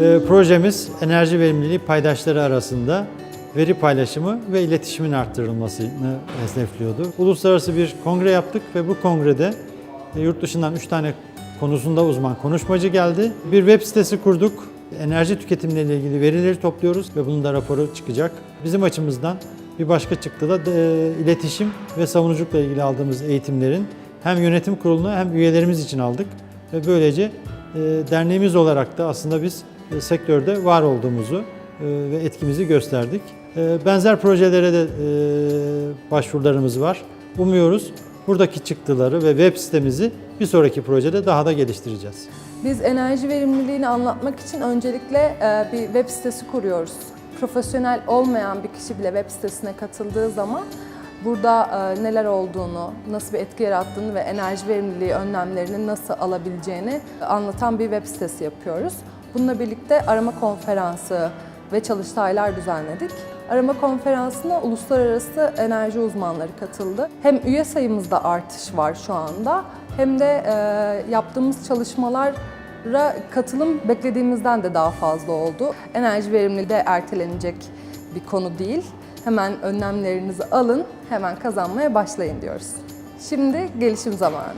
Ee, projemiz enerji verimliliği paydaşları arasında veri paylaşımı ve iletişimin arttırılmasını hedefliyordu. Uluslararası bir kongre yaptık ve bu kongrede e, yurt dışından 3 tane konusunda uzman konuşmacı geldi. Bir web sitesi kurduk. Enerji tüketimleriyle ilgili verileri topluyoruz ve bunun da raporu çıkacak. Bizim açımızdan bir başka çıktı da e, iletişim ve savunuculukla ilgili aldığımız eğitimlerin hem yönetim kurulunu hem üyelerimiz için aldık. Ve böylece e, derneğimiz olarak da aslında biz e, sektörde var olduğumuzu e, ve etkimizi gösterdik. E, benzer projelere de e, başvurularımız var. Umuyoruz buradaki çıktıları ve web sitemizi bir sonraki projede daha da geliştireceğiz. Biz enerji verimliliğini anlatmak için öncelikle e, bir web sitesi kuruyoruz. Profesyonel olmayan bir kişi bile web sitesine katıldığı zaman burada e, neler olduğunu, nasıl bir etki yarattığını ve enerji verimliliği önlemlerini nasıl alabileceğini anlatan bir web sitesi yapıyoruz. Bununla birlikte arama konferansı ve çalıştaylar düzenledik. Arama konferansına uluslararası enerji uzmanları katıldı. Hem üye sayımızda artış var şu anda hem de e, yaptığımız çalışmalara katılım beklediğimizden de daha fazla oldu. Enerji verimliliği de ertelenecek bir konu değil. Hemen önlemlerinizi alın, hemen kazanmaya başlayın diyoruz. Şimdi gelişim zamanı.